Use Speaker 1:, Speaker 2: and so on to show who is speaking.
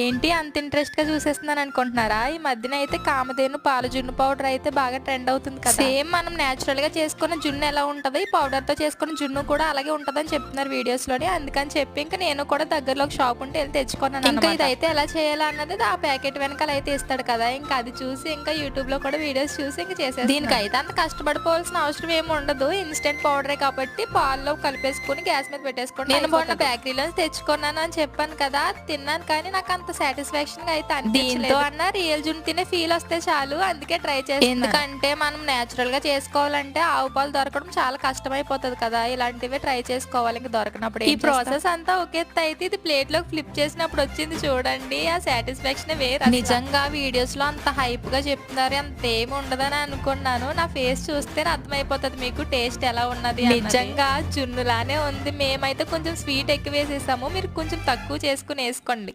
Speaker 1: ఏంటి అంత ఇంట్రెస్ట్గా చూసేస్తున్నాను అనుకుంటున్నారా? ఈ మధ్యన అయితే కామధేను పాల జున్ను పౌడర్ అయితే బాగా ట్రెండ్ అవుతుంది కదా. సేమ్ మనం నేచురల్గా చేసుకున్న జున్ను ఎలా ఉంటదో? ఈ పౌడర్తో చేసుకున్న జున్ను కూడా అలాగే ఉంటదని చెప్తున్నారు వీడియోస్లోని అందుకని చెప్పి ఇంకా నేను కూడా దగ్గరలో ఒక షాప్ ఉంటే వెళ్ళి తెచ్చుకున్నాను ఇంకా ఇదైతే ఎలా చేయాలా అన్నది ఆ ప్యాకెట్ వెనకాల అయితే ఇస్తాడు కదా. ఇంకా అది చూసి ఇంకా యూట్యూబ్లో కూడా వీడియోస్ చూసి ఇంకా చేసేది దీనికైతే అంత కష్టపడిపోవాల్సిన అవసరం ఏమి ఉండదు. ఇన్స్టెంట్ పౌడరే కాబట్టి పాల్లో కలిపేసుకుని గ్యాస్ మీద పెట్టేసుకోండి నేను మొన్న బేకరీలో తెచ్చుకున్నాను అని చెప్పాను కదా. తిన్నాను కానీ నాకు అంత సాటిస్ఫాక్షన్గా అయితే దీంతో అన్న రియల్ జున్ తినే ఫీల్ వస్తే చాలు అందుకే ట్రై చేస్తాను ఎందుకంటే మనం నేచురల్గా చేసుకోవాలంటే ఆవు పాలు దొరకడం చాలా కష్టమైపోతుంది కదా. ఇలాంటివి ట్రై చేసుకోవాలి ఇంకా దొరకనప్పుడు. ఈ ప్రాసెస్ అంతా ఒకే అయితే ఇది ప్లేట్లో ఫ్లిప్ చేసినప్పుడు వచ్చింది చూడండి. ఆ సాటిస్ఫాక్షన్ వేరే నిజంగా వీడియోస్లో అంత హైప్గా చెప్తున్నారు. అంత ఏమి ఉండదని అనుకున్నాను. నా ఫేస్ చూస్తే అర్థమైపోతుంది మీకు టేస్ట్ ఎలా ఉన్నది నిజంగా జున్నులానే ఉంది. మేమైతే కొంచెం స్వీట్ ఎక్కువ వేసేసాము. మీరు కొంచెం తక్కువ చేసుకుని వేసుకోండి.